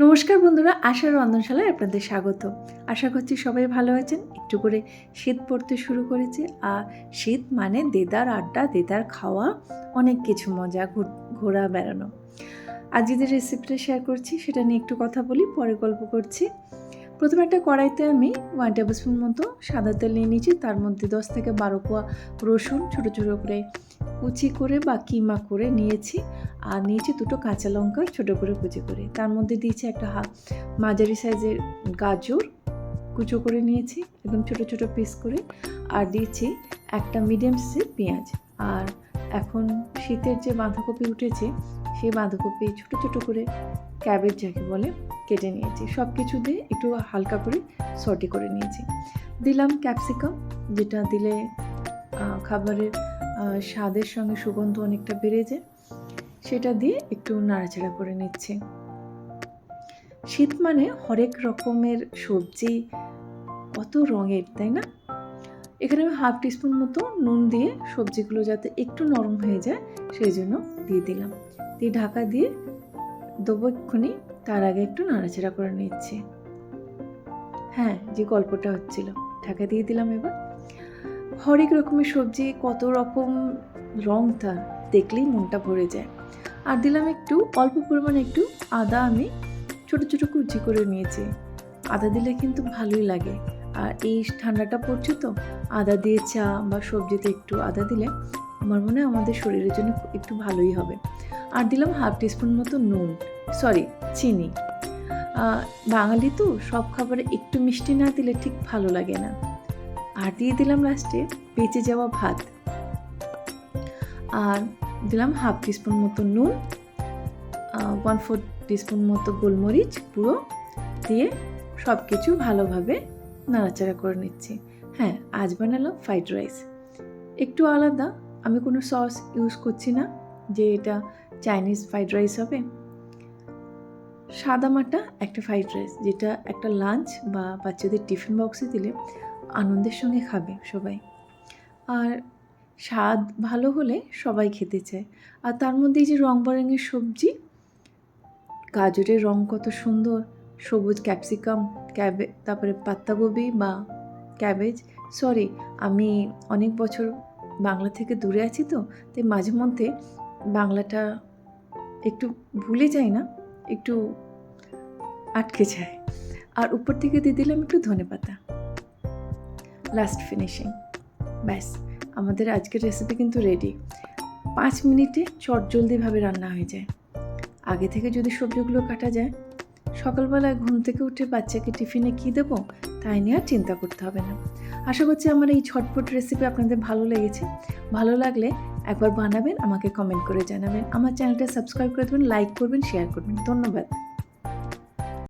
নমস্কার বন্ধুরা আশার রন্ধনশালায় আপনাদের স্বাগত। আশা করছি সবাই ভালো আছেন। একটু করে শীত পড়তে শুরু করেছে। আর শীত মানে দেদার আড্ডা, দেদার খাওয়া, অনেক কিছু মজা, ঘুর- ঘোরা, বেড়ানো। আজ যে রেসিপিটা শেয়ার করছি, সেটা নিয়ে একটু কথা বলি, পরে গল্প করছি। প্রথমে একটা কড়াইতে আমি ওয়ান টেবিল স্পুন মতো সাদা তেল নিয়ে নিয়েছি, তার মধ্যে দশ থেকে বারো কোয়া রসুন ছোটো ছোটো করে কুচি করে বা কিমা করে নিয়েছি আর নিয়েছি দুটো কাঁচা লঙ্কা ছোটো করে কুচি করে। তার মধ্যে দিয়েছি একটা হাফ মাঝারি সাইজের গাজর কুচো করে নিয়েছি, একদম ছোটো ছোটো পিস করে। আর দিয়েছি একটা মিডিয়াম সাইজের পেঁয়াজ। আর এখন শীতের যে বাঁধাকপি উঠেছে, সেই বাঁধাকপি ছোটো ছোটো করে ক্যাবেজ যাকে বলে, কেটে নিয়েছি। সব কিছু দিয়ে একটু হালকা করে সটি করে নিয়েছি। দিলাম ক্যাপসিকাম যেটা দিলে খাবারের স্বাদের সঙ্গে সুগন্ধ অনেকটা বেড়ে যায়, সেটা দিয়ে একটু নাড়াচাড়া করে নিচ্ছি। শীত মানে হরেক রকমের সবজি, কত রঙের, তাই না? এখানে আমি হাফ টিস্পুন মতো নুন দিয়ে সবজিগুলো যাতে একটু নরম হয়ে যায়, সেই জন্য দিয়ে দিলাম। দিয়ে ঢাকা দিয়ে দেবো এক্ষুনি, তার আগে একটু নাড়াচাড়া করে নিচ্ছি। হ্যাঁ যে গল্পটা হচ্ছিল, ঢাকা দিয়ে দিলাম এবার। হরেক রকমের সবজি, কত রকম রং তার, দেখলেই মনটা ভরে যায়। আর দিলাম একটু, অল্প পরিমাণে একটু আদা আমি ছোট ছোট কুচি করে নিয়েছি। আদা দিলে কিন্তু ভালোই লাগে। আর এই ঠান্ডাটা পড়ছে তো, আদা দিয়ে চা বা সবজিতে একটু আদা দিলে আমার মনে হয় আমাদের শরীরের জন্য একটু ভালোই হবে। আর দিলাম হাফ টিস্পুন মতো নুন, সরি, চিনি। বাঙালি তো সব খাবারে একটু মিষ্টি না দিলে ঠিক ভালো লাগে না। আর দিয়ে দিলাম লাস্টে বেঁচে যাওয়া ভাত। আর দিলাম হাফ টিস্পুন মতো নুন ওয়ান ফোর টিস্পুন মতো গোলমরিচ পুরো দিয়ে সব কিছু ভালোভাবে নাড়াচাড়া করে নিচ্ছি। হ্যাঁ আজ বানালাম ফ্রাইড রাইস একটু আলাদা আমি কোনো সস ইউজ করছি না যে এটা চাইনিজ ফ্রাইড রাইস হবে। সাদা মাটা একটা ফ্রাইড রাইস যেটা একটা লাঞ্চ বা বাচ্চাদের টিফিন বক্সে দিলে আনন্দের সঙ্গে খাবে সবাই। আর স্বাদ ভালো হলে সবাই খেতে চায়। আর তার মধ্যে যে রং বেরঙের সবজি, গাজরের রং কত সুন্দর, সবুজ ক্যাপসিকাম, ক্যাবে, তারপরে পাত্তাগোবি বা ক্যাবেজ। সরি আমি অনেক বছর বাংলা থেকে দূরে আছি তো, তাই মাঝে মধ্যে বাংলাটা একটু ভুলে যাই না, একটু আটকে যায়। আর উপর থেকে দিয়ে দিলাম একটু ধনে পাতা। লাস্ট ফিনিশিং ব্যাস, আমাদের আজকের রেসিপি কিন্তু রেডি পাঁচ মিনিটে চটজলদিভাবে রান্না হয়ে যায়। আগে থেকে যদি সবজিগুলো কাটা যায় সকালবেলায় ঘুম থেকে উঠে বাচ্চাকে টিফিনে কী দেবো, তাই নিয়ে আর চিন্তা করতে হবে না। আশা করছি আমার এই ছটপট রেসিপি আপনাদের ভালো লেগেছে। ভালো লাগলে একবার বানাবেন, আমাকে কমেন্ট করে জানাবেন। আমার চ্যানেলটা সাবস্ক্রাইব করে দেবেন লাইক করবেন শেয়ার করবেন। ধন্যবাদ।